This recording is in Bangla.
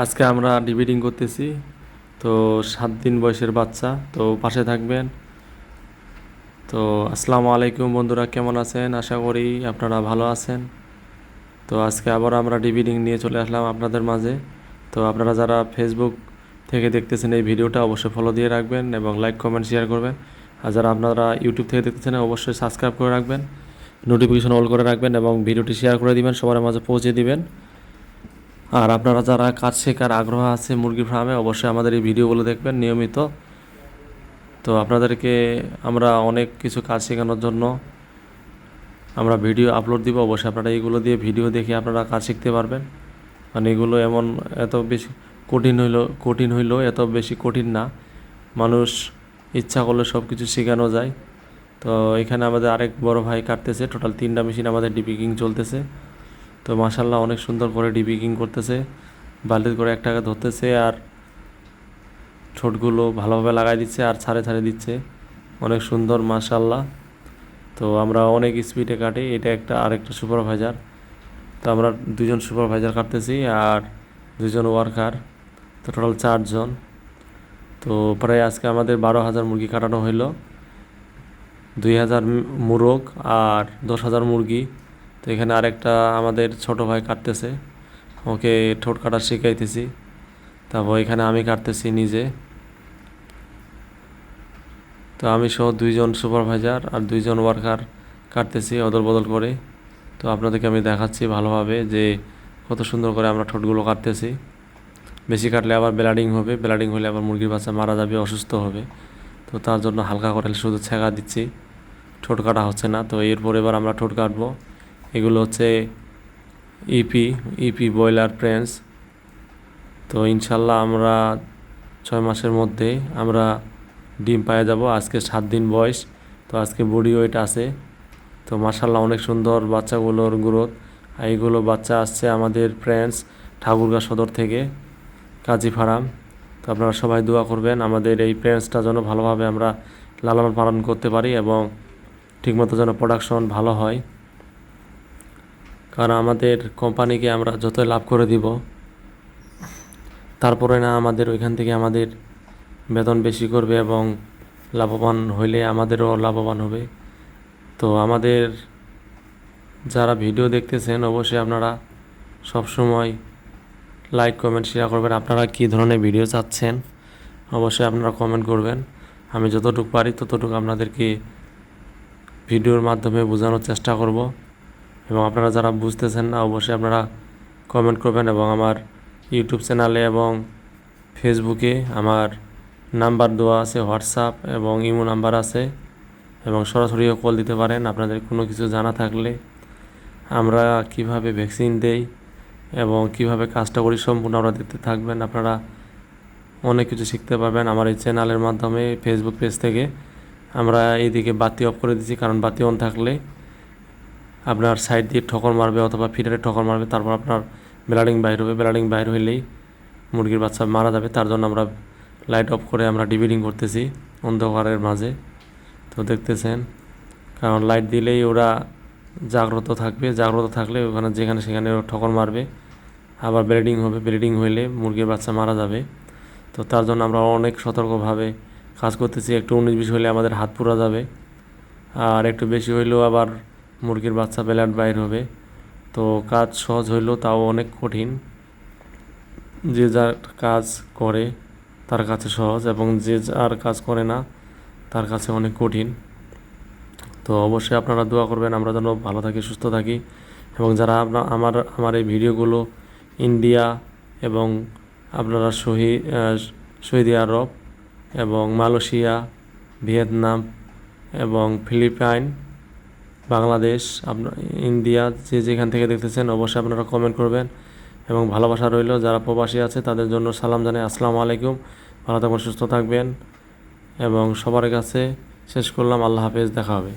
আজকে আমরা ডিবেটিং করতেছি। তো সাত দিন বয়সের বাচ্চা, তো পাশে থাকবেন। তো আসসালামু আলাইকুম বন্ধুরা, কেমন আছেন? আশা করি আপনারা ভালো আছেন। তো আজকে আবার আমরা ডিবেটিং নিয়ে চলে আসলাম আপনাদের মাঝে। তো আপনারা যারা ফেসবুক থেকে দেখতেছেন এই ভিডিওটা অবশ্যই ফলো দিয়ে রাখবেন এবং লাইক কমেন্ট শেয়ার করবেন। আর যারা আপনারা ইউটিউব থেকে দেখতেছেন অবশ্যই সাবস্ক্রাইব করে রাখবেন। নোটিফিকেশন অল করে রাখবেন এবং ভিডিওটি শেয়ার করে দিবেন, সবার মাঝে পৌঁছে দিবেন। আর আপনারা যারা কাজ শেখার আগ্রহ আছে মুরগি ফার্মে, অবশ্যই আমাদের এই ভিডিওগুলো দেখবেন নিয়মিত। তো আপনাদেরকে আমরা অনেক কিছু কাজ শেখানোর জন্য আমরা ভিডিও আপলোড দিব। অবশ্যই আপনারা এইগুলো দিয়ে ভিডিও দেখে আপনারা কাজ শিখতে পারবেন। মানে এগুলো এমন এত বেশি কঠিন হইল, কঠিন হইলেও এত বেশি কঠিন না। মানুষ ইচ্ছা করলে সব কিছু শেখানো যায়। তো এখানে আমাদের আরেক বড় ভাই কাটতেছে। টোটাল তিনটা মেশিন আমাদের ডিপিকিং চলতেছে। তো মাসাল্লাহ অনেক সুন্দর করে ডিপিকিং করতেছে। বালতি করে এক টাকা ধরতেছে আর ঠোঁটগুলো ভালোভাবে লাগাই দিচ্ছে আর ছাড়ে ছাড়ে দিচ্ছে। অনেক সুন্দর মাশাল্লাহ তো আমরা অনেক স্পিডে কাটি, এটা একটা আরেকটা সুপারভাইজার তো আমরা দুজন সুপারভাইজার কাটতেছি আর দুজন ওয়ার্কার তো টোটাল চারজন। তো প্রায় আজকে আমাদের বারো হাজার মুরগি কাটানো হইল। দুই হাজার মুরগ আর দশ হাজার মুরগি। তো এখানে আরেকটা আমাদের ছোট ভাই কাটতেছে। ওকে ঠোঁট কাটা শিখাইতেছি। তারপর এখানে আমি কাটতেছি নিজে। তো আমি সহ দুইজন সুপারভাইজার আর দুইজন ওয়ার্কার কাটতেছি অদল বদল করে। তো আপনাদেরকে আমি দেখাচ্ছি ভালোভাবে যে কত সুন্দর করে আমরা ঠোঁটগুলো কাটতেছি। বেশি কাটলে আবার ব্লাডিং হবে, ব্লাডিং হলে আবার মুরগির বাচ্চা মারা যাবে, অসুস্থ হবে। তো তার জন্য হালকা করে শুধু ছেঁকা দিচ্ছি। ঠোঁট কাটা হচ্ছে না, তো এরপর এবার আমরা ঠোঁট কাটবো। এগুলো হচ্ছে ইপি ইপি ব্রয়লার প্রেন্স তো ইনশাল্লাহ আমরা ছয় মাসের মধ্যে আমরা ডিম পায়ে যাব। আজকে সাত দিন বয়স, তো আজকে বডি ওয়েট আছে। তো মাসাল্লাহ অনেক সুন্দর বাচ্চাগুলোর গ্রোথ। আর এইগুলো বাচ্চা আসছে আমাদের ফ্রেন্ডস ঠাকুরগা সদর থেকে, কাজী ফার্ম। তো আপনারা সবাই দোয়া করবেন, আমাদের এই প্রেন্সটা যেন ভালোভাবে আমরা লালন পালন করতে পারি এবং ঠিকমতো যেন প্রোডাকশন ভালো হয়। কারণ আমাদের কোম্পানিকে আমরা যতই লাভ করে দিব, তারপরে না আমাদের ওইখান থেকে আমাদের বেতন বেশি করবে এবং লাভবান হইলে আমাদেরও লাভবান হবে। তো আমাদের যারা ভিডিও দেখতেছেন, অবশ্যই আপনারা সবসময় লাইক, কমেন্ট শেয়ার করবেন। আপনারা কী ধরনের ভিডিও চাচ্ছেন, অবশ্যই আপনারা কমেন্ট করবেন। আমি যতটুকু পারি ততটুকু আপনাদেরকে ভিডিওর মাধ্যমে বোঝানোর চেষ্টা করব। এবং আপনারা যারা বুঝতেছেন না, অবশ্যই আপনারা কমেন্ট করবেন এবং আমার ইউটিউব চ্যানেলে এবং ফেসবুকে আমার নাম্বার দেওয়া আছে হোয়াটসঅ্যাপ এবং ইমো নাম্বার আছে এবং সরাসরিও কল দিতে পারেন। আপনাদের কোনো কিছু জানা থাকলে আমরা কীভাবে ভ্যাকসিন দেই এবং কীভাবে কাজটা করি সম্পূর্ণ আপনারা দেখতে থাকবেন। আপনারা অনেক কিছু শিখতে পারবেন আমার এই চ্যানেলের মাধ্যমে ফেসবুক পেজ থেকে। আমরা এইদিকে বাতি অফ করে দিচ্ছি কারণ বাতি অন থাকলে আপনার সাইড দিয়ে ঠকর মারবে অথবা ফিডারে ঠকর মারবে, তারপর আপনার ব্লাডিং বাইর হবে। ব্লাডিং বাইর হইলেই মুরগির বাচ্চা মারা যাবে। তার জন্য আমরা লাইট অফ করে আমরা ডিভিডিং করতেছি অন্ধকারের মাঝে। তো দেখতেছেন, কারণ লাইট দিলেই ওরা জাগ্রত থাকবে। জাগ্রত থাকলে ওখানে যেখানে সেখানে ঠকর মারবে। আবার ব্লিডিং হবে। ব্লিডিং হইলে মুরগির বাচ্চা মারা যাবে। তো তার জন্য আমরা অনেক সতর্কভাবে কাজ করতেছি। একটু উনিশ বিশ হইলে আমাদের হাত পুরা যাবে। আর একটু বেশি হইলেও আবার মুরগির বাচ্চা ব্লাড বাইর হবে। তো কাজ সহজ হইলেও তাও অনেক কঠিন। যে যার কাজ করে, তার কাছে সহজ এবং যে যার কাজ করে না, তার কাছে অনেক কঠিন। তো অবশ্যই আপনারা দোয়া করবেন, আমরা যেন ভালো থাকি, সুস্থ থাকি এবং যারা আপনার আমার আমার এই ভিডিওগুলো ইন্ডিয়া এবং আপনারা শহীদ সৌদি আরব এবং মালয়েশিয়া, ভিয়েতনাম এবং ফিলিপাইন বাংলাদেশ আপনার ইন্ডিয়া, যে যেখান থেকে দেখতেছেন অবশ্যই আপনারা কমেন্ট করবেন। এবং ভালোবাসা রইল, যারা প্রবাসী আছে তাদের জন্য সালাম জানাই। আসসালামু আলাইকুম, ভালো থাকবেন সুস্থ থাকবেন। এবং সবার কাছে শেষ করলাম, আল্লাহ হাফেজ, দেখা হবে।